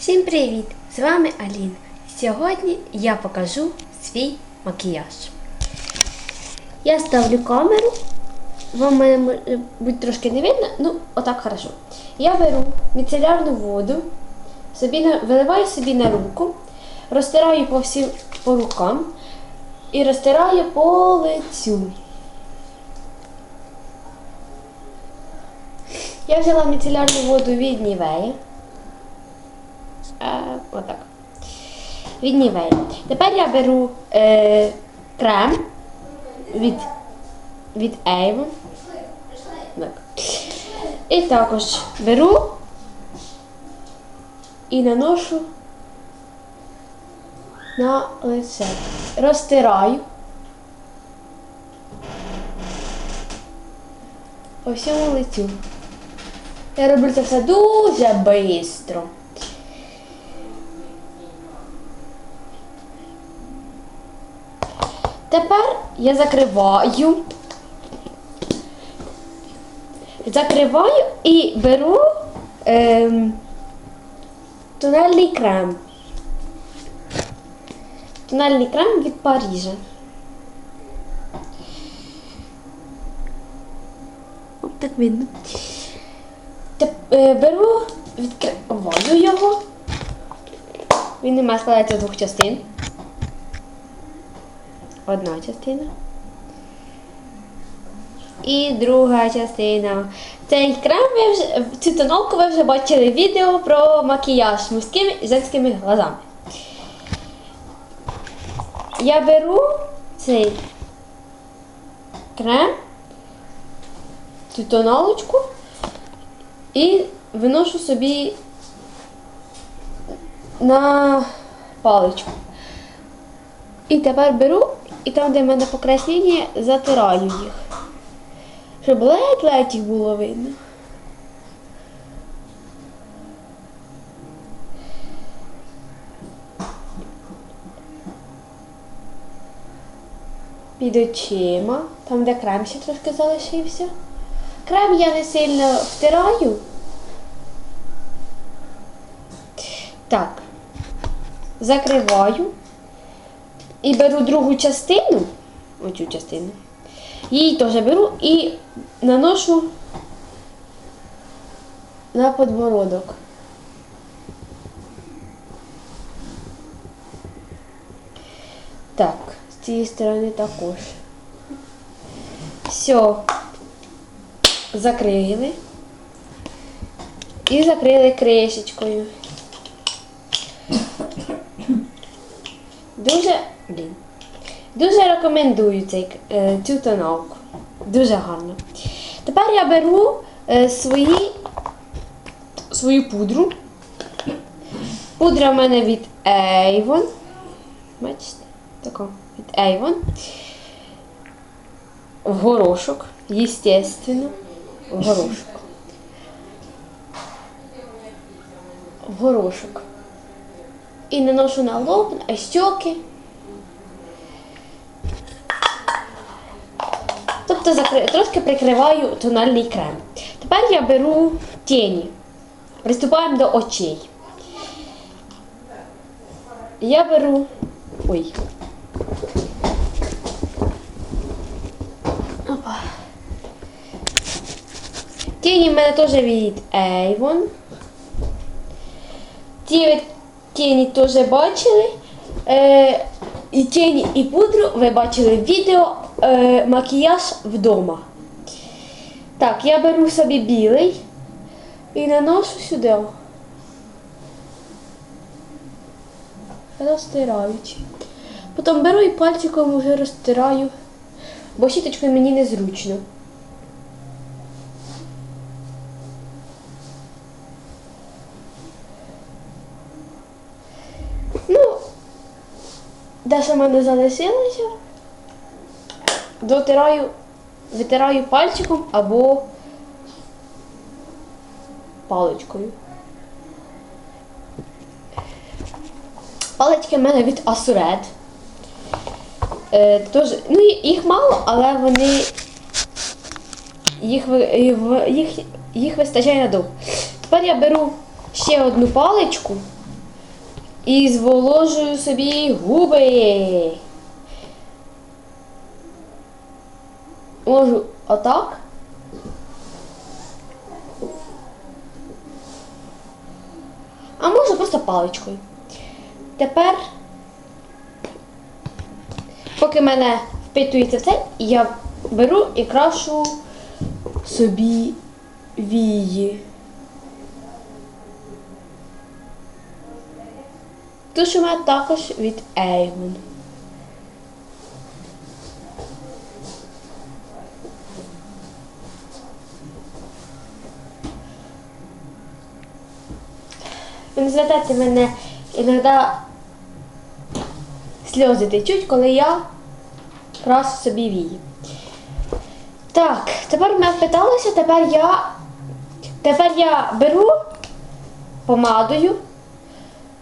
Всім привіт! З вами Аліна. Сьогодні я покажу свій макіяж. Я ставлю камеру. Вам мене бути трошки не видно, ну отак хорошо. Я беру міцелярну воду, собі на, виливаю собі на руку, розтираю по всім по рукам і розтираю по лицю. Я взяла міцелярну воду від Нівеї. Е, отак. Від Нівеї. Тепер я беру е, крем від, від Avon. Так. І також беру і наношу на лице. Розтираю. По всьому лицю. Я роблю це все дуже швидко. Тепер я закриваю. Закриваю і беру ем, тональний крем. Тональний крем від Парижа. Так видно. Теп, е, беру, відкриваю його. Він не має складатися з двох частин. Одна частина. І друга частина. Цей крем ви вже цю тоналку ви вже бачили відео про макіяж мужськими і женськими глазами. Я беру цей крем, цю тоналочку і виношу собі на паличку. І тепер беру і там, де в мене покраснення, затираю їх. Щоб ледь-ледь їх було видно. Під очима, там, де крем ще трошки залишився. Крем я не сильно втираю. Так. Закриваю. І беру другу частину, оцю частину, її теж беру і наношу на подбородок. Так, з цієї сторони також. Все, закрили. І закрили кришечкою. Дуже, блін, дуже рекомендую цей, е, цю тоналку. Дуже гарно. Тепер я беру е, свої, свою пудру. Пудра в мене від Avon. Бачите? Тако, від Avon. В горошок, естественно, в горошок. В горошок. І наношу на лоб, на щоки. Тобто закри... трошки прикриваю тональний крем. Тепер я беру тіні. Приступаємо до очей. Я беру. Ой. Опа. Тіні в мене теж від Avon. Ті тіні теж бачили. Е, і тіні, і пудру ви бачили в відео е, макіяж вдома. Так, я беру собі білий і наношу сюди. Розтираючи. Потім беру і пальчиком вже розтираю, бо щіточкою мені незручно. Ну, де що в мене залишилося, дотираю, витираю пальчиком або паличкою. Палички в мене від Асуред. Е, тож, ну, їх мало, але вони їх, їх, їх вистачає надовго. Тепер я беру ще одну паличку і зволожую собі губи. Можу отак. А можу просто паличкою. Тепер, поки мене впитується це, я беру і крашу собі вії. Туш у мене також від Avon. Не звертайте мене іноді сльози течуть, коли я раз собі вії. Так, тепер мене впиталися, тепер я. Тепер я беру помадою